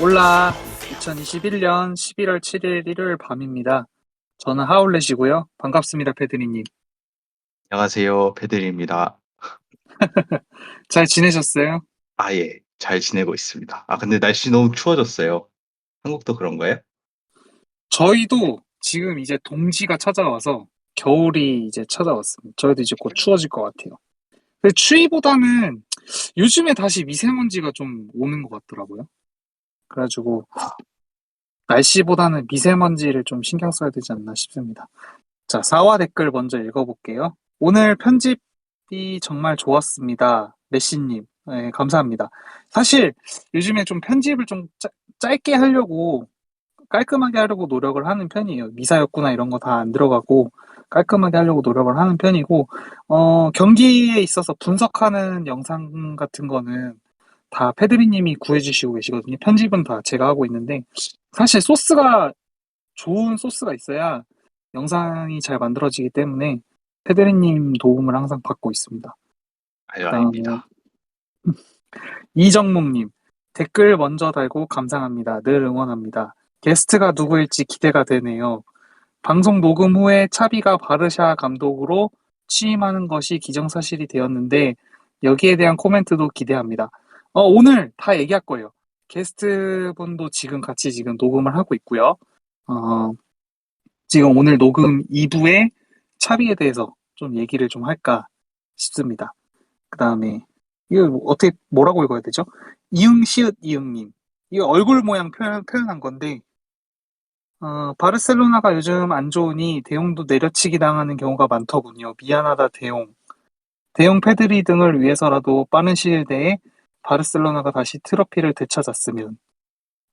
올라 2021년 11월 7일 일요일 밤입니다. 저는 하울렛이고요. 반갑습니다, 패드리님. 안녕하세요. 패들입니다. 잘 지내셨어요? 아 예 잘 지내고 있습니다. 아 근데 날씨 너무 추워졌어요. 한국도 그런 거예요? 저희도 지금 이제 동지가 찾아와서 겨울이 이제 찾아왔습니다. 저희도 이제 곧 추워질 것 같아요. 근데 추위보다는 요즘에 다시 미세먼지가 좀 오는 것 같더라고요. 그래가지고 날씨보다는 미세먼지를 좀 신경 써야 되지 않나 싶습니다. 자, 사와 댓글 먼저 읽어볼게요. 오늘 편집이 정말 좋았습니다. 메시님, 네, 감사합니다. 사실 요즘에 좀 편집을 좀 짜- 짧게 하려고 깔끔하게 하려고 노력을 하는 편이에요. 미사였구나 이런 거 다 안 들어가고 깔끔하게 하려고 노력을 하는 편이고, 어, 경기에 있어서 분석하는 영상 같은 거는 다 패드리님이 구해주시고 계시거든요. 편집은 다 제가 하고 있는데, 사실 소스가 좋은 소스가 있어야 영상이 잘 만들어지기 때문에 패드리님 도움을 항상 받고 있습니다. 아유 아닙니다. 이정목님 댓글 먼저 달고 감상합니다. 늘 응원합니다. 게스트가 누구일지 기대가 되네요. 방송 녹음 후에 차비가 바르샤 감독으로 취임하는 것이 기정사실이 되었는데 여기에 대한 코멘트도 기대합니다. 어, 오늘 다 얘기할 거예요. 게스트분도 지금 같이 지금 녹음을 하고 있고요. 어, 지금 오늘 녹음 2부에 차비에 대해서 좀 얘기를 좀 할까 싶습니다. 그 다음에 이거 뭐 어떻게 뭐라고 읽어야 되죠? 이응 시읒 이응님 이거 얼굴 모양 표현 표현한 건데 어, 바르셀로나가 요즘 안 좋으니 대용도 내려치기 당하는 경우가 많더군요. 미안하다 대용. 대용 패드리 등을 위해서라도 빠른 시일 내에 바르셀로나가 다시 트로피를 되찾았으면.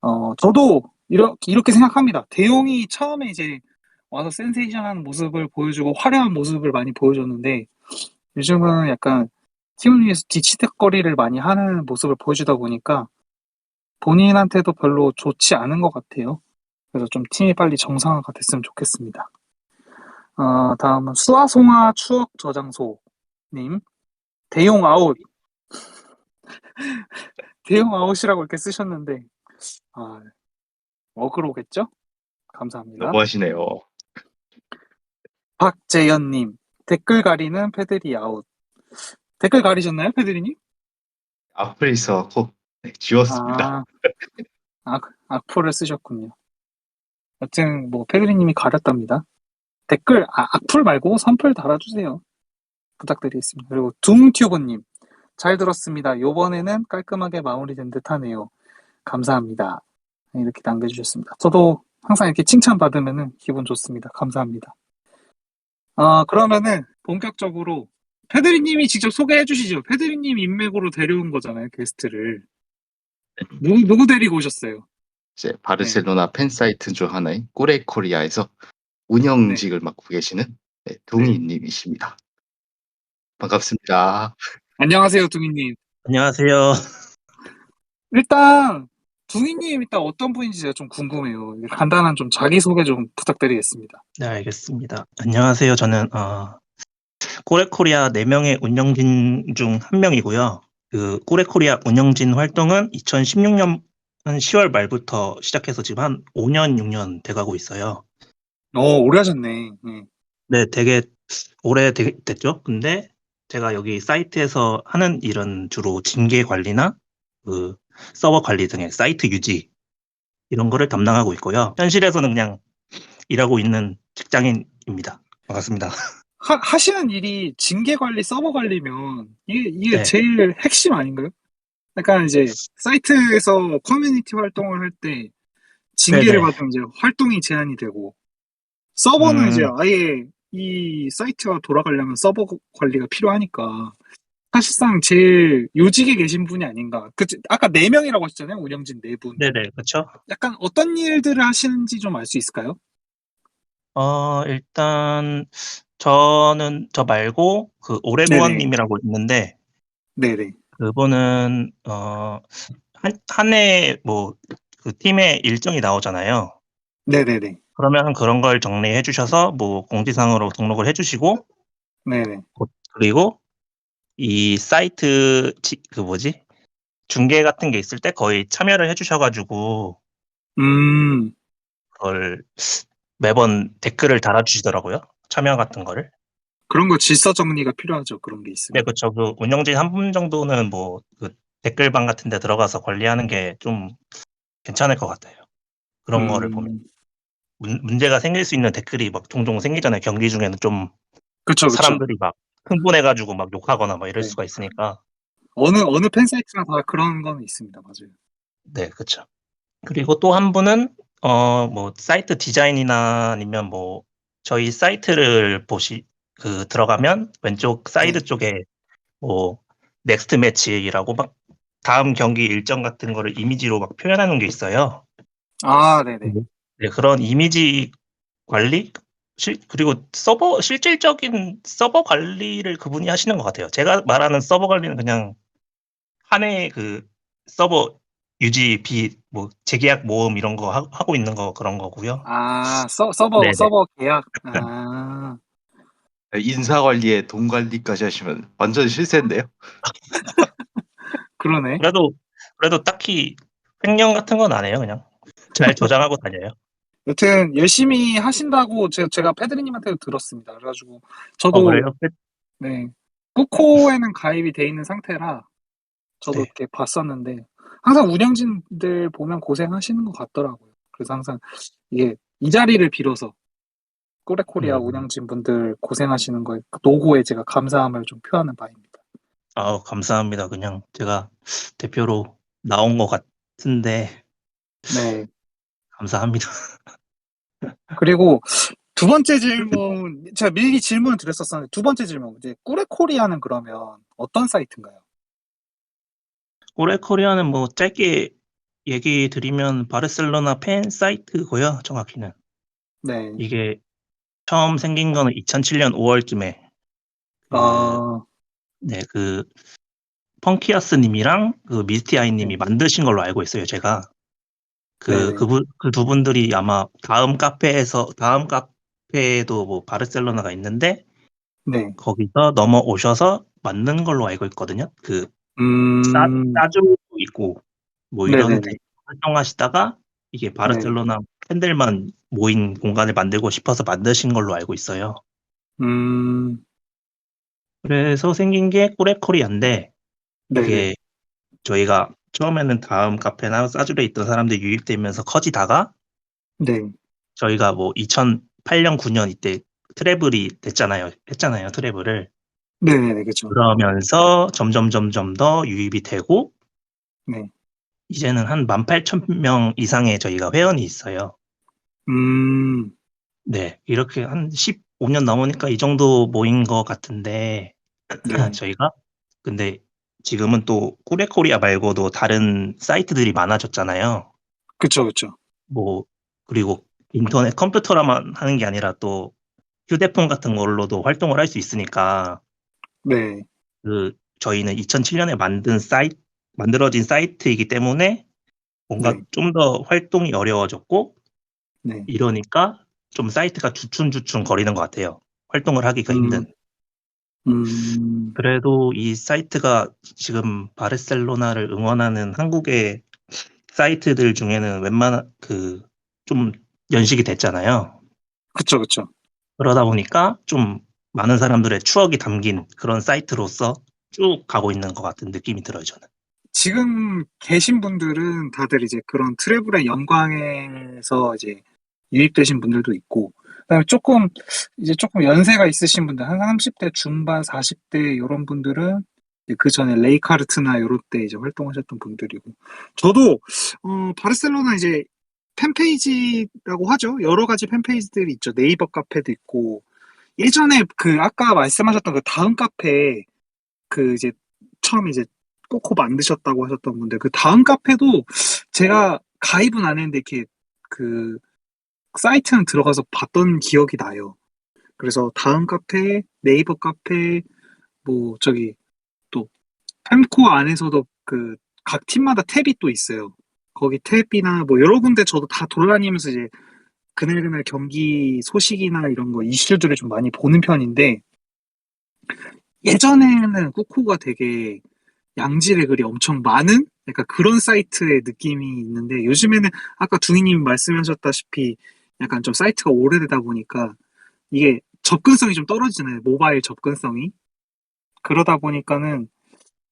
어, 저도 이렇게, 이렇게 생각합니다. 대용이 처음에 이제 와서 센세이션한 모습을 보여주고 화려한 모습을 많이 보여줬는데 요즘은 약간 팀을 위해서 뒤치다거리를 많이 하는 모습을 보여주다 보니까 본인한테도 별로 좋지 않은 것 같아요. 그래서 좀 팀이 빨리 정상화가 됐으면 좋겠습니다. 어, 다음은 수아송아 추억 저장소님 대용 아웃 대용 아웃이라고 이렇게 쓰셨는데 아, 어그로겠죠? 감사합니다. 너무하시네요. 박재현님 댓글 가리는 패드리 아웃 댓글 가리셨나요, 패드리님? 앞에 있어갖고 네, 지웠습니다. 아, 악, 악플을 쓰셨군요. 여튼 뭐 패드리님이 가렸답니다. 댓글 아, 악플 말고 선플 달아주세요. 부탁드리겠습니다. 그리고 둥튜버님 잘 들었습니다. 요번에는 깔끔하게 마무리된 듯하네요. 감사합니다. 이렇게 남겨주셨습니다. 저도 항상 이렇게 칭찬 받으면 기분 좋습니다. 감사합니다. 아 그러면은 본격적으로 패드리님이 직접 소개해 주시죠. 패드리님 인맥으로 데려온 거잖아요, 게스트를. 누구, 누구 데리고 오셨어요? 이제 바르셀로나 팬 사이트 중 하나인 꾸레 코리아에서 운영직을 맡고 계시는 네, 둥이님이십니다. 반갑습니다. 안녕하세요, 둥이님. 안녕하세요. 일단, 둥이님 일단 어떤 분인지 제가 좀 궁금해요. 간단한 좀 자기 소개 좀 부탁드리겠습니다. 네, 알겠습니다. 안녕하세요. 저는 어, 꼬레코리아 4명의 운영진 중 한 명이고요. 그 꼬레코리아 운영진 활동은 2016년 10월 말부터 시작해서 지금 한 5년, 6년 돼가고 있어요. 어, 오래 하셨네. 네. 네, 되게 오래 되- 됐죠. 근데 제가 여기 사이트에서 하는 일은 주로 징계 관리나 그 서버 관리 등의 사이트 유지 이런 거를 담당하고 있고요. 현실에서는 그냥 일하고 있는 직장인입니다. 반갑습니다. 하, 하시는 일이 징계 관리, 서버 관리면 이게, 이게 네. 제일 핵심 아닌가요? 약간 이제 사이트에서 커뮤니티 활동을 할 때 징계를 네네. 받으면 이제 활동이 제한이 되고 서버는 음. 이제 아예 이 사이트가 돌아가려면 서버 관리가 필요하니까 사실상 제일 요직에 계신 분이 아닌가. 그 아까 네 명이라고 하셨잖아요. 운영진 네 분. 네네, 그렇죠. 약간 어떤 일들을 하시는지 좀 알 수 있을까요? 어, 일단 저는 저 말고 그 오레고원님이라고 있는데 네네. 그분은 어한 한 해 뭐 그 팀의 일정이 나오잖아요. 네네네. 그러면 그런 걸 정리해 주셔서 뭐 공지사항으로 등록을 해 주시고 네네. 그리고 이 사이트 지- 그 뭐지 중계 같은 게 있을 때 거의 참여를 해 주셔 가지고 음, 그걸 매번 댓글을 달아 주시더라고요. 참여 같은 거를. 그런 거 질서 정리가 필요하죠. 그런 게 있으면. 네, 그렇죠. 그 운영진 한 분 정도는 뭐 그 댓글방 같은 데 들어가서 관리하는 게 좀 괜찮을 것 같아요. 그런 거를 음, 보면 문, 문제가 생길 수 있는 댓글이 막 종종 생기잖아요. 경기 중에는 좀 그쵸, 그쵸. 사람들이 막 흥분해가지고 막 욕하거나 막 이럴 네. 수가 있으니까. 어느, 어느 팬 사이트나 다 그런 건 있습니다. 맞아요. 네, 그렇죠. 그리고 또 한 분은 어 뭐 사이트 디자인이나 아니면 뭐 저희 사이트를 보시 그 들어가면 왼쪽 사이드 네. 쪽에 뭐 넥스트 매치라고 막 다음 경기 일정 같은 거를 이미지로 막 표현하는 게 있어요. 아, 네네. 네, 그런 이미지 관리 실, 그리고 서버 실질적인 서버 관리를 그분이 하시는 것 같아요. 제가 말하는 서버 관리는 그냥 한해그 서버 유지 비 뭐 재계약 모험 이런 거 하, 하고 있는 거 그런 거고요. 아, 서, 서버, 네네. 서버 계약. 아, 인사 관리에 돈 관리까지 하시면 완전 실세인데요. 그러네. 그래도 그래도 딱히 횡령 같은 건 안 해요. 그냥 잘 저장하고 다녀요. 여튼, 열심히 하신다고 제가, 제가 패드리님한테도 들었습니다. 그래가지고, 저도, 어, 그래요? 네. 꾸코에는 가입이 돼 있는 상태라, 저도 네. 이렇게 봤었는데, 항상 운영진들 보면 고생하시는 것 같더라고요. 그래서 항상, 이게, 이 자리를 빌어서, 꼬레코리아 음. 운영진 분들 고생하시는 거에, 그 노고에 제가 감사함을 좀 표하는 바입니다. 아 감사합니다. 그냥 제가 대표로 나온 것 같은데 네. 감사합니다. 그리고 두 번째 질문, 제가 미리 질문을 드렸었었는데, 두 번째 질문, 이제 꾸레코리아는 그러면 어떤 사이트인가요? 올해 코리아는 뭐 짧게 얘기 드리면 바르셀로나 팬 사이트고요. 정확히는 네. 이게 처음 생긴 거는 2007년 5월쯤에 아, 네, 그 펑키아스 님이랑 그 미스티 아이 님이 네. 만드신 걸로 알고 있어요. 제가 그. 그분 그 두 분들이 아마 다음 카페에서 다음 카페에도 뭐 바르셀로나가 있는데 네. 거기서 넘어오셔서 만든 걸로 알고 있거든요. 그 싸, 음, 싸주고 있고 뭐 이런 활동하시다가 이게 바르셀로나 팬들만 모인 공간을 만들고 싶어서 만드신 걸로 알고 있어요. 음, 그래서 생긴 게 꼬레코리아인데 네네. 이게 저희가 처음에는 다음 카페나 싸주에 있던 사람들이 유입되면서 커지다가 네. 저희가 뭐 2008년 9년 이때 트래블이 됐잖아요. 했잖아요. 트래블을. 네네네, 그쵸. 그러면서 점점 점점 더 유입이 되고 네. 이제는 한 18,000명 이상의 저희가 회원이 있어요. 음, 네, 이렇게 한 15년 넘으니까 이 정도 모인 것 같은데, 네. 저희가. 근데 지금은 또 꾸레코리아 말고도 다른 사이트들이 많아졌잖아요. 그쵸, 그쵸. 뭐, 그리고 인터넷 컴퓨터로만 하는 게 아니라 또 휴대폰 같은 걸로도 활동을 할 수 있으니까, 네. 그, 저희는 2007년에 만든 사이트, 만들어진 사이트이기 때문에 뭔가 네. 좀더 활동이 어려워졌고, 네. 이러니까 좀 사이트가 주춤주춤 거리는 것 같아요. 활동을 하기가 음. 힘든. 음, 그래도 이 사이트가 지금 바르셀로나를 응원하는 한국의 사이트들 중에는 웬만한 그 좀 연식이 됐잖아요. 그쵸, 그쵸. 그러다 보니까 좀 많은 사람들의 추억이 담긴 그런 사이트로서 쭉 가고 있는 것 같은 느낌이 들어요, 저는. 지금 계신 분들은 다들 이제 그런 트래블의 영광에서 이제 유입되신 분들도 있고, 그다음에 조금, 이제 조금 연세가 있으신 분들, 한 30대 중반, 40대 이런 분들은 그 전에 레이카르트나 요럴 때 이제 활동하셨던 분들이고, 저도, 어, 바르셀로나 이제 팬페이지라고 하죠. 여러 가지 팬페이지들이 있죠. 네이버 카페도 있고, 예전에 그 아까 말씀하셨던 그 다음 카페, 그 이제 처음 이제 꼬코 만드셨다고 하셨던 분들, 그 다음 카페도 제가 가입은 안 했는데 이렇게 그 사이트는 들어가서 봤던 기억이 나요. 그래서 다음 카페, 네이버 카페, 뭐 저기 또 펜코 안에서도 그 각 팀마다 탭이 또 있어요. 거기 탭이나 뭐 여러 군데 저도 다 돌아다니면서 이제 그날그날 경기 소식이나 이런 거 이슈들을 좀 많이 보는 편인데 예전에는 코코가 되게 양질의 글이 엄청 많은 약간 그런 사이트의 느낌이 있는데 요즘에는 아까 둥이님 말씀하셨다시피 약간 좀 사이트가 오래되다 보니까 이게 접근성이 좀 떨어지잖아요. 모바일 접근성이. 그러다 보니까는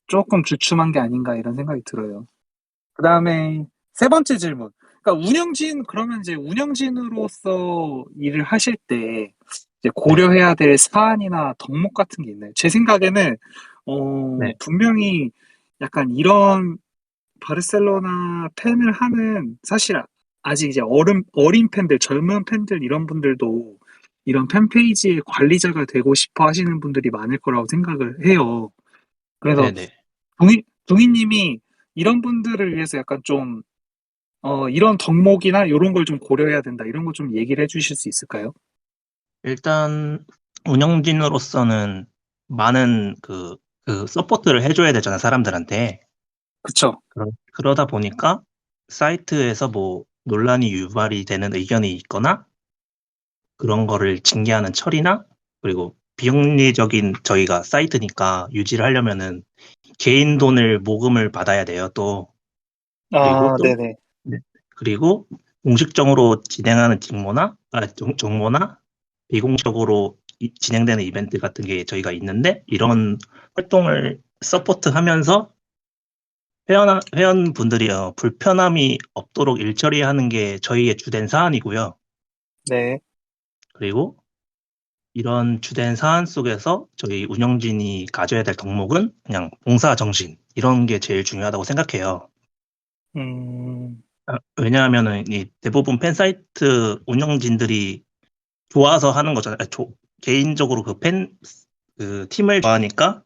조금 주춤한 게 아닌가 이런 생각이 들어요. 그 다음에 세 번째 질문. 그러니까 운영진, 그러면 이제 운영진으로서 일을 하실 때 고려해야 될 사안이나 덕목 같은 게 있나요? 제 생각에는, 어, 네. 분명히 약간 이런 바르셀로나 팬을 하는 사실 아직 이제 어른, 어린 팬들, 젊은 팬들 이런 분들도 이런 팬페이지의 관리자가 되고 싶어 하시는 분들이 많을 거라고 생각을 해요. 그래서. 동희, 동희님이 이런 분들을 위해서 약간 좀, 어, 이런 덕목이나 이런 걸 좀 고려해야 된다. 이런 거 좀 얘기를 해주실 수 있을까요? 일단 운영진으로서는 많은 그, 그 서포트를 해줘야 되잖아 사람들한테. 그쵸. 그러, 그러 다 보니까 사이트에서 뭐 논란이 유발이 되는 의견이 있거나 그런 거를 징계하는 처리나 그리고 비영리적인 저희가 사이트니까 유지를 하려면은 개인 돈을 모금을 받아야 돼요 또 아, 또- 네네. 그리고 공식적으로 진행하는 직모나 아, 정- 정모나 비공식적으로 이- 진행되는 이벤트 같은 게 저희가 있는데 이런 활동을 서포트하면서 회원 회원분들이 어, 불편함이 없도록 일처리하는 게 저희의 주된 사안이고요. 네. 그리고 이런 주된 사안 속에서 저희 운영진이 가져야 될 덕목은 그냥 봉사 정신 이런 게 제일 중요하다고 생각해요. 음, 아, 왜냐하면은 이 대부분 팬 사이트 운영진들이 좋아서 하는 거잖아요. 아, 조- 개인적으로 그 팬 그 팀을 좋아하니까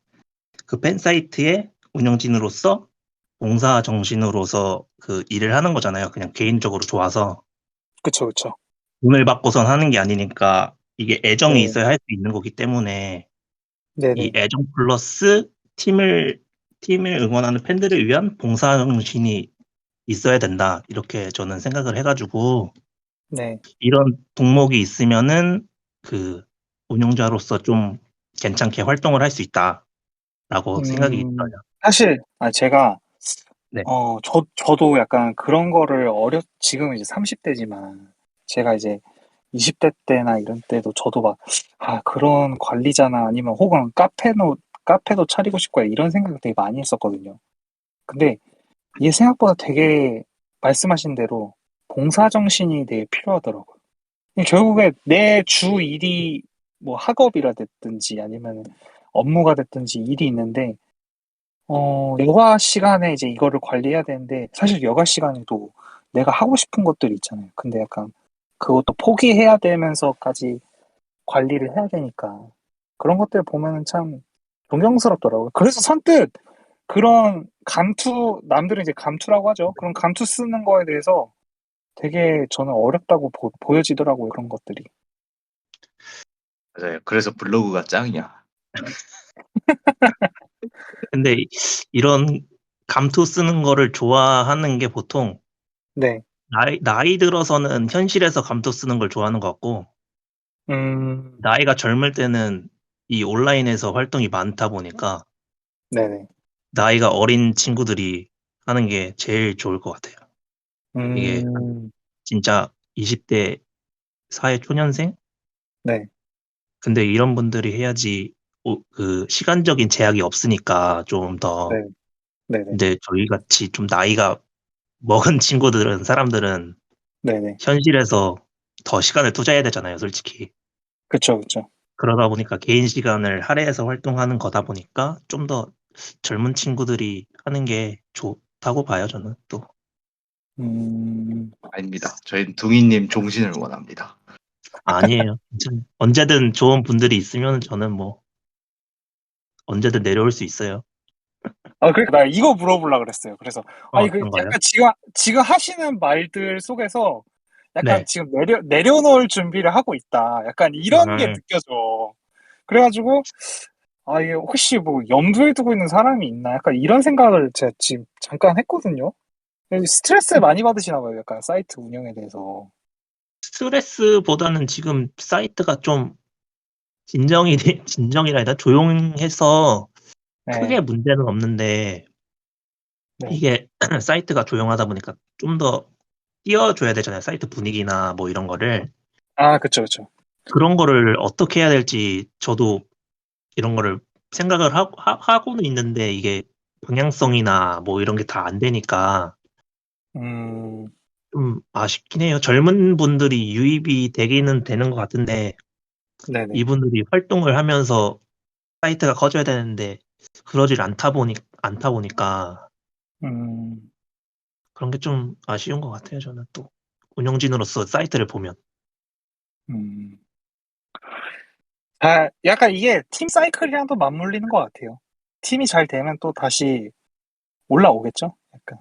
그 팬 사이트의 운영진으로서 봉사 정신으로서 그 일을 하는 거잖아요. 그냥 개인적으로 좋아서 그쵸, 그쵸. 돈을 받고선 하는 게 아니니까 이게 애정이 네. 있어야 할 수 있는 거기 때문에 네네. 이 애정 플러스 팀을 팀을 응원하는 팬들을 위한 봉사 정신이 있어야 된다 이렇게 저는 생각을 해가지고 네. 이런 동목이 있으면은 그 운영자로서 좀 괜찮게 활동을 할 수 있다 라고 생각이 음, 들어요. 사실, 아, 제가, 네. 어, 저, 저도 약간 그런 거를 어렸, 지금 이제 30대지만, 제가 이제 20대 때나 이런 때도 저도 막, 아, 그런 관리자나 아니면 혹은 카페노, 카페도 차리고 싶고 이런 생각을 되게 많이 했었거든요. 근데 이게 생각보다 되게 말씀하신 대로 봉사정신이 되게 필요하더라고요. 결국에 내 주 일이 뭐 학업이라 됐든지 아니면 업무가 됐든지 일이 있는데, 어, 여가 시간에 이제 이거를 관리해야 되는데, 사실 여가 시간에도 내가 하고 싶은 것들이 있잖아요. 근데 약간 그것도 포기해야 되면서까지 관리를 해야 되니까. 그런 것들 보면은 참 존경스럽더라고요. 그래서 선뜻 그런 감투, 남들은 이제 감투라고 하죠. 그런 감투 쓰는 거에 대해서 되게 저는 어렵다고 보, 보여지더라고요. 그런 것들이. 맞아요. 그래서 블로그가 짱이야. 근데 이- 이런 감투 쓰는 거를 좋아하는 게 보통 네. 나이, 나이 들어서는 현실에서 감투 쓰는 걸 좋아하는 것 같고 음, 나이가 젊을 때는 이 온라인에서 활동이 많다 보니까 네네. 나이가 어린 친구들이 하는 게 제일 좋을 것 같아요. 이게 음, 진짜 20대 사회 초년생? 네. 근데 이런 분들이 해야지 오- 그 시간적인 제약이 없으니까 좀 더 네. 네네. 근데 저희 같이 좀 나이가 먹은 친구들은 사람들은 네네. 현실에서 더 시간을 투자해야 되잖아요, 솔직히. 그쵸, 그쵸. 그러다 보니까 개인 시간을 할애해서 활동하는 거다 보니까 좀 더 젊은 친구들이 하는 게 좋다고 봐요, 저는 또. 음, 아닙니다. 저희는 둥이님 종신을 원합니다. 아니에요. 괜찮아요. 언제든 좋은 분들이 있으면 저는 뭐 언제든 내려올 수 있어요. 아, 그러니까 나 이거 물어보려고 그랬어요. 그래서, 어, 아니, 그, 어떤 거요? 약간 지금, 지금 하시는 말들 속에서 약간 네. 지금 내려, 내려놓을 준비를 하고 있다. 약간 이런 게 음. 느껴져. 그래가지고, 아, 이게 혹시 뭐 염두에 두고 있는 사람이 있나? 약간 이런 생각을 제가 지금 잠깐 했거든요. 스트레스 많이 받으시나 봐요. 약간 사이트 운영에 대해서. 스트레스보다는 지금 사이트가 좀 진정이 진정이라 해야 되나 조용해서 네. 크게 문제는 없는데 네. 이게 사이트가 조용하다 보니까 좀 더 띄워줘야 되잖아요. 사이트 분위기나 뭐 이런 거를 아, 그쵸, 그쵸. 그런 거를 어떻게 해야 될지 저도 이런 거를 생각을 하, 하, 고는 있는데 이게 방향성이나 뭐 이런 게 다 안 되니까 음, 좀 아쉽긴 해요. 젊은 분들이 유입이 되기는 되는 것 같은데 네네. 이분들이 활동을 하면서 사이트가 커져야 되는데 그러질 않다 보니 않다 보니까 음, 그런 게 좀 아쉬운 것 같아요. 저는 또 운영진으로서 사이트를 보면 음. 아, 약간 이게 팀 사이클이랑도 맞물리는 것 같아요. 팀이 잘 되면 또 다시 올라오겠죠? 약간.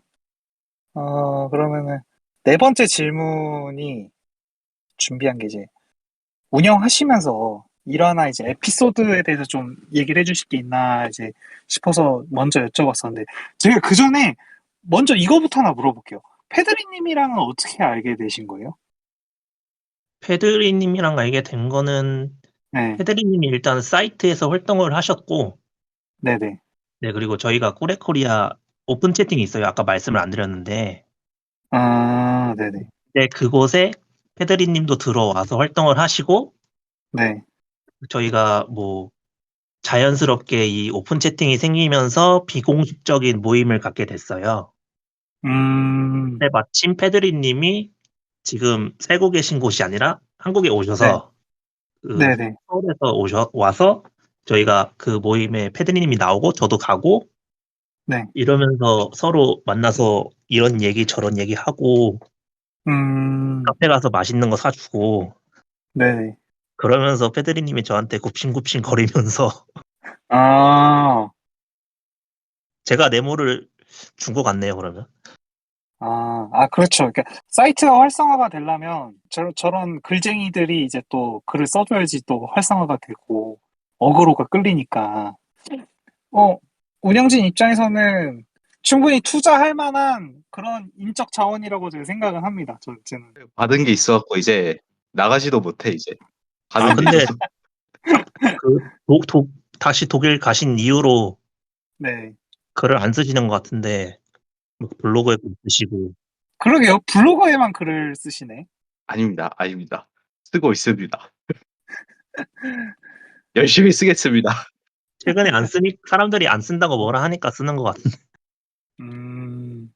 어, 그러면은, 네 번째 질문이 준비한 게 이제, 운영하시면서 일어나 이제 에피소드에 대해서 좀 얘기를 해주실 게 있나 이제 싶어서 먼저 여쭤봤었는데, 제가 그 전에 먼저 이거부터 하나 물어볼게요. 패드리님이랑은 어떻게 알게 되신 거예요? 페드리님이랑 알게 된 거는 네, 페드리님이 일단 사이트에서 활동을 하셨고 네네. 네 그리고 저희가 꾸레코리아 오픈 채팅이 있어요. 아까 말씀을 안 드렸는데 아, 네네. 네 그곳에 페드리님도 들어와서 활동을 하시고 네. 저희가 뭐 자연스럽게 이 오픈 채팅이 생기면서 비공식적인 모임을 갖게 됐어요. 음, 근데 마침 페드리님이 지금 살고 계신 곳이 아니라 한국에 오셔서 그 네네. 서울에서 오셔 와서 저희가 그 모임에 패드님이 나오고 저도 가고 네. 이러면서 서로 만나서 이런 얘기 저런 얘기 하고 음, 카페 가서 맛있는 거 사주고 네네. 그러면서 패드리님이 저한테 굽신굽신 거리면서 아, 제가 네모를 준 것 같네요 그러면 아, 아, 그렇죠. 그러니까 사이트가 활성화가 되려면 저, 저런 글쟁이들이 이제 또 글을 써줘야지 또 활성화가 되고 어그로가 끌리니까. 어, 운영진 입장에서는 충분히 투자할 만한 그런 인적 자원이라고 제가 생각은 합니다. 저, 저는. 받은 게 있어갖고 이제 나가지도 못해 이제. 받은 아게 근데 있어서. 그 도, 도, 다시 독일 가신 이후로 네. 글을 안 쓰시는 것 같은데 뭐 블로그에 도 쓰시고 그러게요. 블로그에만 글을 쓰시네. 아닙니다, 아닙니다. 쓰고 있습니다. 열심히 쓰겠습니다. 최근에 안 쓰니 사람들이 안 쓴다고 뭐라 하니까 쓰는 것 같은데 음.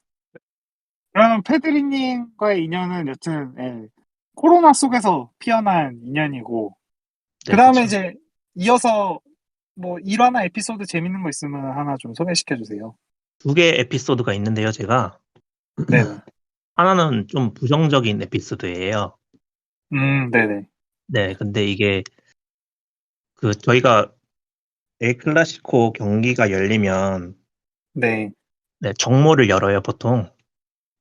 그러면 패드리님과의 인연은 여튼 예, 코로나 속에서 피어난 인연이고 네, 그 다음에 그쵸. 이제 이어서 뭐 일화나 에피소드 재밌는 거 있으면 하나 좀 소개시켜 주세요. 두개 에피소드가 있는데요, 제가. 네. 하나는 좀 부정적인 에피소드예요. 음, 네네. 네, 근데 이게 그 저희가 엘 클라시코 경기가 열리면 네. 네, 정모를 열어요, 보통.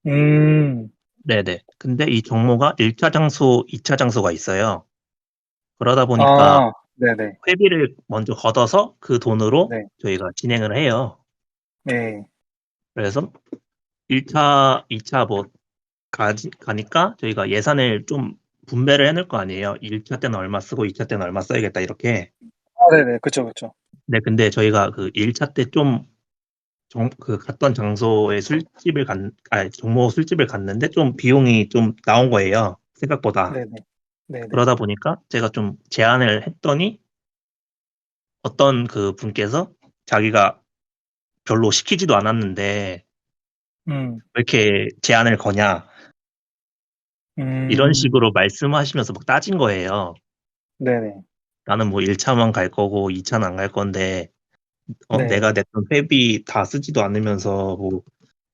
음, 네네. 근데 이 정모가 1차 장소, 2차 장소가 있어요. 그러다 보니까 아, 네네. 회비를 먼저 걷어서 그 돈으로 네. 저희가 진행을 해요. 네. 그래서 1차, 2차 뭐 가지, 가니까 저희가 예산을 좀 분배를 해놓을 거 아니에요. 1차 때는 얼마 쓰고 2차 때는 얼마 써야겠다 이렇게. 아, 네네. 그쵸, 그쵸. 네, 근데 저희가 그 1차 때 좀 그 갔던 장소에 술집을 간, 아 정모 술집을 갔는데 좀 비용이 좀 나온 거예요. 생각보다. 네네. 네네. 그러다 보니까 제가 좀 제안을 했더니 어떤 그 분께서 자기가 별로 시키지도 않았는데 음, 왜 이렇게 제안을 거냐 음, 이런 식으로 말씀하시면서 막 따진 거예요. 네네. 나는 뭐 1차만 갈 거고 2차는 안 갈 건데 어, 네. 내가 냈던 회비 다 쓰지도 않으면서 뭐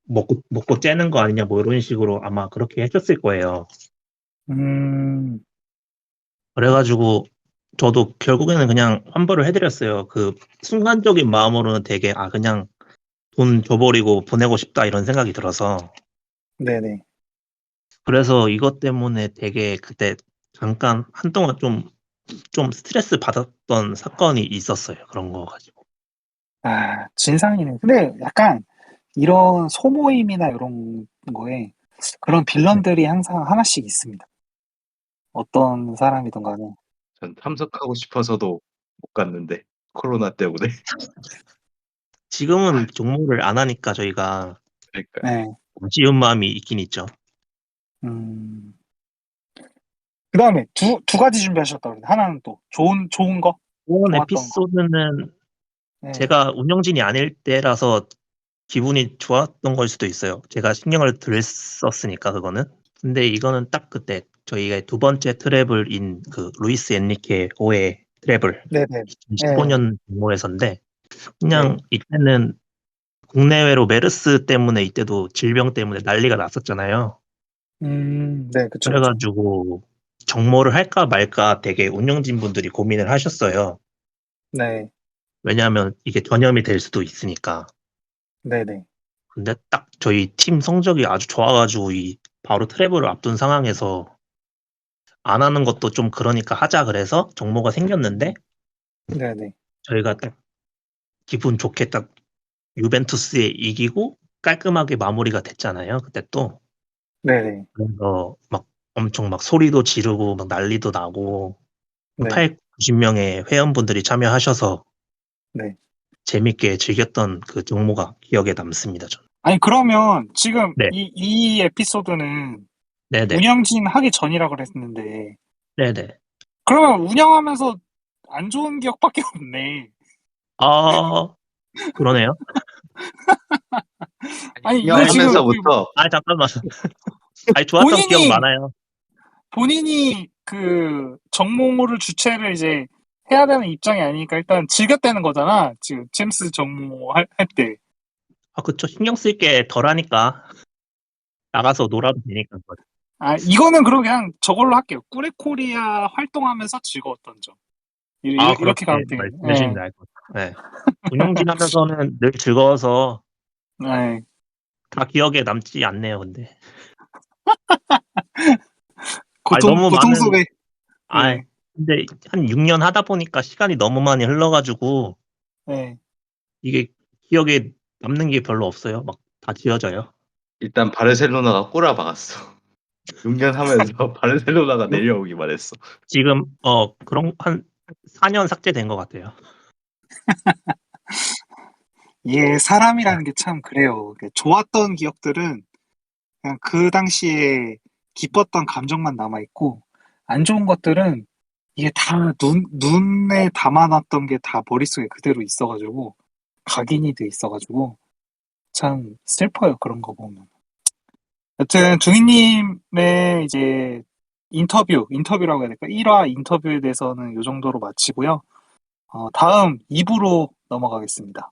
먹고 먹고 째는 거 아니냐 뭐 이런 식으로 아마 그렇게 하셨을 거예요. 음, 그래가지고 저도 결국에는 그냥 환불을 해드렸어요. 그 순간적인 마음으로는 되게 아 그냥 돈 줘버리고 보내고 싶다 이런 생각이 들어서 네네. 그래서 이것 때문에 되게 그때 잠깐 한동안 좀 좀 스트레스 받았던 사건이 있었어요. 그런 거 가지고. 아, 진상이네. 근데 약간 이런 소모임이나 이런 거에 그런 빌런들이 항상 하나씩 있습니다. 어떤 사람이든 간에. 전 참석하고 싶어서도 못 갔는데 코로나 때문에 지금은 종목을 안 하니까 저희가 그러니까 네. 아쉬운 마음이 있긴 있죠. 음. 그 다음에 두, 두 가지 준비하셨다고 그랬는데, 하나는 또, 좋은, 좋은 거? 좋았던 에피소드는 네. 제가 운영진이 아닐 때라서 기분이 좋았던 걸 수도 있어요. 제가 신경을 덜 썼으니까 그거는. 근데 이거는 딱 그때 저희가 두 번째 트래블인 그 루이스 엔리케 5회 트래블 네네. 2015년 종목에서인데 그냥 이때는 국내외로 메르스 때문에 이때도 질병 때문에 난리가 났었잖아요. 음, 네. 그쵸. 그래가지고 정모를 할까 말까 되게 운영진 분들이 고민을 하셨어요. 네, 왜냐하면 이게 전염이 될 수도 있으니까. 네네. 근데 딱 저희 팀 성적이 아주 좋아가지고 이 바로 트래블을 앞둔 상황에서 안 하는 것도 좀 그러니까 하자 그래서 정모가 생겼는데 네네. 저희가 딱 기분 좋게 딱 유벤투스에 이기고 깔끔하게 마무리가 됐잖아요. 그때 또 네네. 그래서 막 엄청 막 소리도 지르고 막 난리도 나고 네. 8, 90명의 회원분들이 참여하셔서 네. 재밌게 즐겼던 그 정모가 기억에 남습니다. 저는. 아니, 그러면 지금 네. 이, 이 에피소드는 네네. 운영진 하기 전이라 그랬는데, 네네. 그러면 운영하면서 안 좋은 기억밖에 없네. 아 그러네요. 아니, 이거 지금 하면서부터 아 잠깐만. 아니 좋았던 본인이- 기억 많아요. 본인이 그 정모를 주최를 이제 해야 되는 입장이 아니니까 일단 즐겼다는 거잖아. 지금 챔스 정모 할, 할 때. 아 그쵸 신경 쓸 게 덜하니까 나가서 놀아도 되니까. 아, 이거는 그럼 그냥 저걸로 할게요. 꾸레코리아 활동하면서 즐거웠던 점. 이, 아 렇게 그렇게 가면 돼요. 말씀해주신 알것 같아요. 네. 운영진 하면서는 늘 즐거워서 네. 다 기억에 남지 않네요. 근데 고통, 너무 고통 많은- 속에. 아 네. 근데 한 6년 하다 보니까 시간이 너무 많이 흘러가지고 네. 이게 기억에 남는 게 별로 없어요. 막 다 지워져요. 일단 바르셀로나가 꼬라 박았어. 6년 하면서 바르셀로나가 내려오기만 했어. 지금 어 그런 한 4년 삭제된 것 같아요. 예, 사람이라는 게 참 그래요. 좋았던 기억들은 그냥 그 당시에 기뻤던 감정만 남아 있고, 안 좋은 것들은 이게 다 눈, 눈에 담아놨던 게 다 머릿속에 그대로 있어가지고, 각인이 돼 있어가지고, 참 슬퍼요, 그런 거 보면. 여튼, 중희님의 이제 인터뷰, 인터뷰라고 해야 될까? 1화 인터뷰에 대해서는 이 정도로 마치고요. 어, 다음 2부로 넘어가겠습니다.